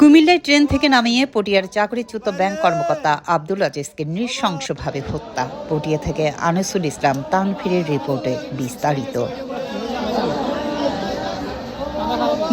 কুমিল্লায় ট্রেন থেকে নামিয়ে পটিয়ার চাকরিচ্যুত ব্যাংক কর্মকর্তা আব্দুল আজিজকে নৃশংসভাবে হত্যা। পটিয়া থেকে আনিসুল ইসলাম তানফিরের রিপোর্টে বিস্তারিত।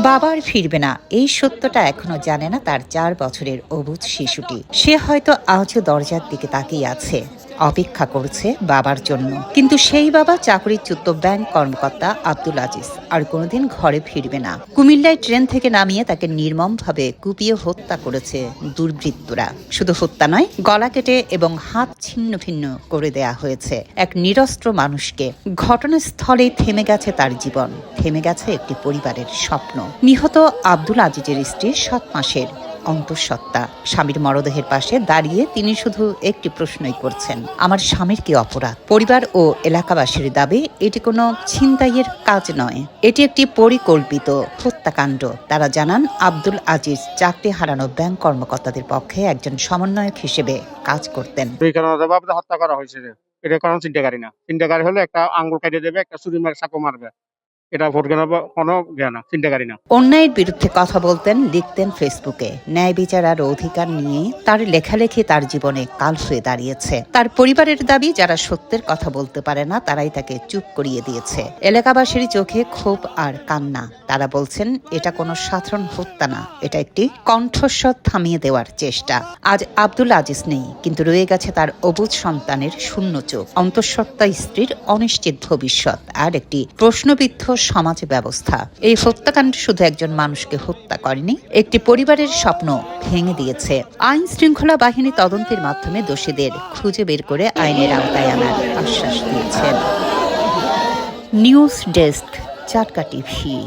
বাবার ফিরবে না, এই সত্যটা এখনও জানে না তার চার বছরের অবুধ শিশুটি। সে হয়তো আজও দরজার দিকে তাকিয়ে আছে। অপেক্ষা করছে বাবার জন্য। কিন্তু সেই বাবা চাকরিচ্যুত ব্যাংক কর্মকর্তা আব্দুল আজিজ আর কোনোদিন ঘরে ফিরবে না। কুমিল্লায় ট্রেন থেকে নামিয়ে তাকে নির্মমভাবে কুপিয়ে হত্যা করেছে দুর্বৃত্তরা। শুধু হত্যা নয়, গলা কেটে এবং হাত ছিন্ন ভিন্ন করে দেয়া হয়েছে এক নিরস্ত্র মানুষকে। ঘটনাস্থলেই থেমে গেছে তার জীবন। থেমে গেছে একটি পরিবারের স্বপ্ন। নিহত আব্দুল আজিজের স্ত্রী সাত মাসের অন্তঃসত্ত্বা। স্বামীর মরদেহের পাশে দাঁড়িয়ে তিনি শুধু একটি প্রশ্নই করছেন, আমার স্বামীর কি অপরাধ? পরিবার ও এলাকাবাসীর দাবি এটি কোনো ছিনতাইয়ের কাজ নয়। এটি একটি পরিকল্পিত হত্যাকাণ্ড। তারা জানান, আব্দুল আজিজ চাকরি হারানো ব্যাংক কর্মকর্তাদের পক্ষে একজন সমন্বয়ক হিসেবে কাজ করতেন। হত্যা করা হয়েছে এটা কারণ চিন্তাকারী না। চিন্তাকারী হলে একটা আঙ্গুল কেটে দেবে, একটা মার চাকু মারবে। এটা ভোট জ্ঞান না চিন্তাকারী না। অন্যায়ের বিরুদ্ধে কথা বলতেন, লিখতেন ফেসবুকে। ন্যায় বিচার আর অধিকার নিয়ে তার লেখালেখি তার জীবনে কাল হয়ে দাঁড়িয়েছে। তার পরিবারের দাবি, যারা সত্যের কথা বলতে পারে না, তারাই তাকে চুপ করিয়ে দিয়েছে। এলাকাবাসীর চোখে ক্ষোভ আর কান্না। তারা বলছেন, এটা কোনো সাধারণ হত্যা না, এটা একটি কণ্ঠস্বর থামিয়ে দেওয়ার চেষ্টা। আজ আব্দুল আজিজ নেই, কিন্তু রয়ে গেছে তার অবুজ সন্তানের শূন্য চোখ। অন্তঃসত্ত্বা স্ত্রীর অনিশ্চিত ভবিষ্যৎ। আর একটি প্রশ্নবিদ্ধ সমাজ ব্যবস্থা এই হত্যাকাণ্ড শুধু একজন মানুষকে হত্যা করেনি, একটি পরিবারের স্বপ্ন ভেঙে দিয়েছে। আইন শৃঙ্খলা বাহিনী তদন্তের মাধ্যমে দোষীদের খুঁজে বের করে আইনের আওতায় আনার আশ্বাস দিয়েছেন নিউজ ডেস্ক, চাটকা টিভি।